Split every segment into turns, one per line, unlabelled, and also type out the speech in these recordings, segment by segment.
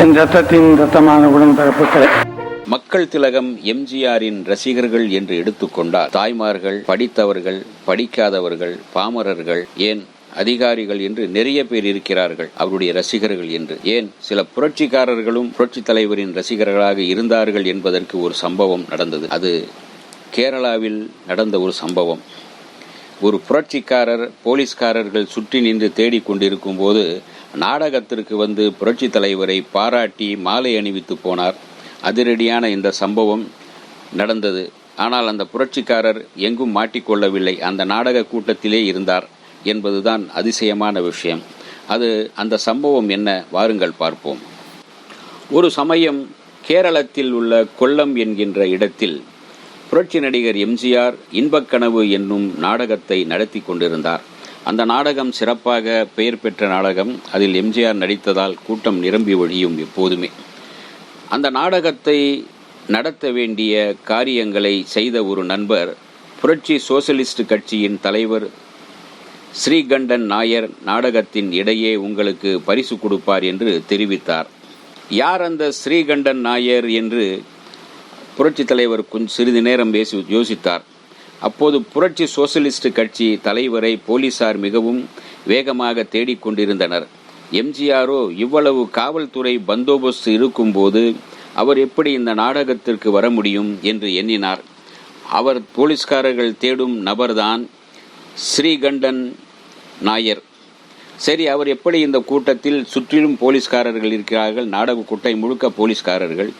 என் ரத்தத்தின் ரத்தமான உடன்பிறப்புகளே
மக்கள் திலகம் எம்ஜிஆரின் ரசிகர்கள் என்று எடுத்துக்கொண்டால் தாய்மார்கள் படித்தவர்கள் படிக்காதவர்கள் பாமரர்கள் ஏன் அதிகாரிகள் என்று நிறைய பேர் இருக்கிறார்கள். அவருடைய ரசிகர்கள் என்று. ஏன் சில புரட்சிக்காரர்களும் புரட்சி தலைவரின் ரசிகர்களாக இருந்தார்கள் என்பதற்கு ஒரு சம்பவம் நடந்தது. அது கேரளாவில் நடந்த ஒரு சம்பவம். ஒரு புரட்சிக்காரர் போலீஸ்காரர்கள் சுற்றி நின்று தேடிக் கொண்டிருக்கும் போது நாடகத்திற்கு வந்து புரட்சி தலைவரை பாராட்டி மாலை அணிவித்து போனார். அதிரடியான இந்த சம்பவம் நடந்தது. ஆனால் அந்த புரட்சிக்காரர் எங்கும் மாட்டிக்கொள்ளவில்லை அந்த நாடக கூட்டத்திலே இருந்தார் என்பதுதான் அதிசயமான விஷயம். அது அந்த சம்பவம் என்ன? வாருங்கள் பார்ப்போம். ஒரு சமயம் கேரளத்தில் உள்ள கொல்லம் என்கின்ற இடத்தில் புரட்சி நடிகர் எம்ஜிஆர் இன்பக்கனவு என்னும் நாடகத்தை நடத்தி கொண்டிருந்தார். அந்த நாடகம் சிறப்பாக பெயர் பெற்ற நாடகம். அதில் எம்ஜிஆர் நடித்ததால் கூட்டம் நிரம்பி வழியும் எப்போதுமே. அந்த நாடகத்தை நடத்த வேண்டிய காரியங்களை செய்த ஒரு நண்பர் புரட்சி சோசலிஸ்ட் கட்சியின் தலைவர் ஸ்ரீகண்டன் நாயர் நாடகத்தின் இடையே உங்களுக்கு பரிசு கொடுப்பார் என்று தெரிவித்தார். யார் அந்த ஸ்ரீகண்டன் நாயர் என்று புரட்சி தலைவர் கொஞ்சம் சிறிது நேரம் பேசி யோசித்தார். அப்போது புரட்சி சோசலிஸ்ட் கட்சி தலைவரை போலீசார் மிகவும் வேகமாக தேடிக்கொண்டிருந்தனர். எம்ஜிஆரோ இவ்வளவு காவல்துறை பந்தோபஸ்து இருக்கும்போது அவர் எப்படி இந்த நாடகத்திற்கு வர முடியும் என்று எண்ணினார். அவர் போலீஸ்காரர்கள் தேடும் நபர்தான் ஸ்ரீகண்டன் நாயர். சரி அவர் எப்படி இந்த கூட்டத்தில் சுற்றிலும் போலீஸ்காரர்கள் இருக்கிறார்கள்? நாடக குட்டை முழுக்க போலீஸ்காரர்கள்.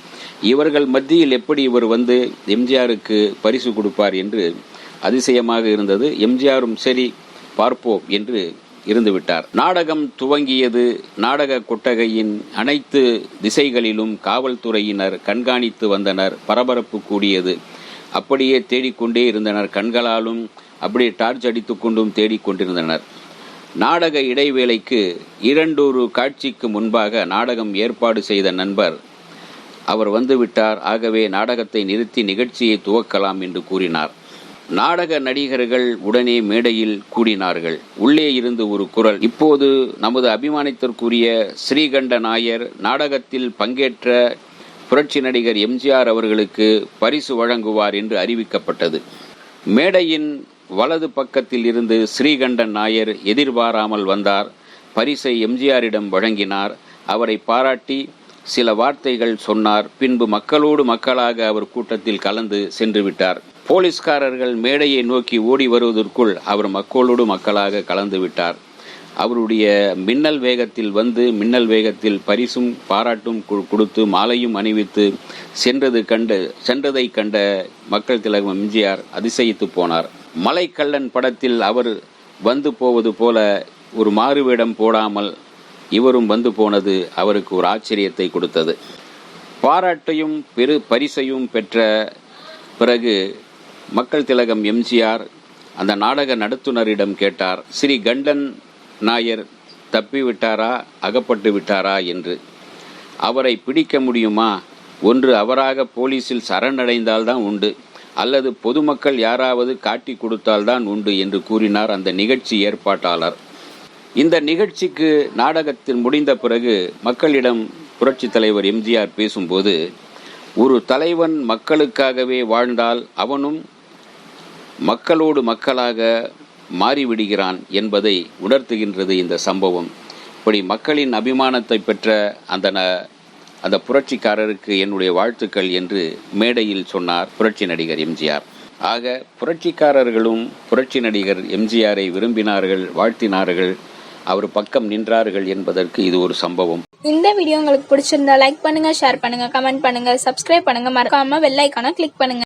இவர்கள் மத்தியில் எப்படி இவர் வந்து எம்ஜிஆருக்கு பரிசு கொடுப்பார் என்று அதிசயமாக இருந்தது. எம்ஜிஆரும் சரி பார்ப்போம் என்று இருந்துவிட்டார். நாடகம் துவங்கியது. நாடக கொட்டகையின் அனைத்து திசைகளிலும் காவல்துறையினர் கண்காணித்து வந்தனர். பரபரப்பு கூடியது. அப்படியே தேடிக்கொண்டே இருந்தனர். கண்களாலும் அப்படியே டார்ச் அடித்து கொண்டும் தேடிக்கொண்டிருந்தனர். நாடக இடைவேளைக்கு இரண்டொரு காட்சிக்கு முன்பாக நாடகம் ஏற்பாடு செய்த நண்பர். அவர் வந்துவிட்டார். ஆகவே நாடகத்தை நிறுத்தி நிகழ்ச்சியை துவக்கலாம் என்று கூறினார். நாடக நடிகர்கள் உடனே மேடையில் கூடினார்கள். உள்ளே இருந்து ஒரு குரல் இப்போது நமது அபிமானத்திற்குரிய ஸ்ரீகண்ட நாயர் நாடகத்தில் பங்கேற்ற புரட்சி நடிகர் எம்ஜிஆர் அவர்களுக்கு பரிசு வழங்குவார் என்று அறிவிக்கப்பட்டது. மேடையின் வலது பக்கத்தில் இருந்து ஸ்ரீகண்டன் நாயர் எதிர்பாராமல் வந்தார். பரிசை எம்ஜிஆரிடம் வழங்கினார். அவரை பாராட்டி சில வார்த்தைகள் சொன்னார். பின்பு மக்களோடு மக்களாக அவர் கூட்டத்தில் கலந்து சென்று விட்டார் போலீஸ்காரர்கள் மேடையை நோக்கி ஓடி வருவதற்குள் அவர் மக்களோடு மக்களாக கலந்து விட்டார். அவருடைய மின்னல் வேகத்தில் வந்து மின்னல் வேகத்தில் பரிசும் பாராட்டும் கு- கொடுத்து மாலையும் அணிவித்து சென்றது கண்டு சென்றதை கண்ட மக்கள் திலகம் எம்ஜிஆர் அதிசயித்து போனார். மலைக்கள்ளன் படத்தில் அவர் வந்து போவது போல ஒரு மாறுவேடம் போடாமல் இவரும் வந்து போனது அவருக்கு ஒரு ஆச்சரியத்தை கொடுத்தது. பாராட்டையும் பெரு பரிசையும் பெற்ற பிறகு மக்கள் திலகம் எம்ஜிஆர் அந்த நாடக நடத்துனரிடம் கேட்டார் ஸ்ரீ கண்டன் நாயர் தப்பிவிட்டாரா அகப்பட்டு விட்டாரா? என்று. அவரை பிடிக்க முடியுமா? ஒன்று அவராக போலீசில் சரணடைந்தால்தான் உண்டு. அல்லது பொதுமக்கள் யாராவது காட்டி கொடுத்தால்தான் உண்டு என்று கூறினார் அந்த நிகழ்ச்சி ஏற்பாட்டாளர். இந்த நிகழ்ச்சிக்கு நாடகத்தில் முடிந்த பிறகு மக்களிடம் புரட்சித் தலைவர் எம்ஜிஆர் பேசும்போது ஒரு தலைவன் மக்களுக்காகவே வாழ்ந்தால் அவனும் மக்களோடு மக்களாக மாறிவிடுகிறான் என்பதை உணர்த்துகின்றது இந்த சம்பவம். இப்படி மக்களின் அபிமானத்தை பெற்ற அந்த அந்த புரட்சிக்காரருக்கு என்னுடைய வாழ்த்துக்கள் என்று மேடையில் சொன்னார் புரட்சி நடிகர் எம்ஜிஆர். ஆக புரட்சிக்காரர்களும் புரட்சி நடிகர் எம்ஜிஆரை விரும்பினார்கள் வாழ்த்தினார்கள் அவர் பக்கம் நின்றார்கள் என்பதற்கு இது ஒரு சம்பவம்.
இந்த வீடியோ உங்களுக்கு பிடிச்சிருந்தா லைக் பண்ணுங்க ஷேர் பண்ணுங்க கமெண்ட் பண்ணுங்க சப்ஸ்கிரைப் பண்ணுங்க. மறக்காம வெள்ளைக்கான கிளிக் பண்ணுங்க.